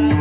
Oh,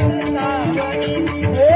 お!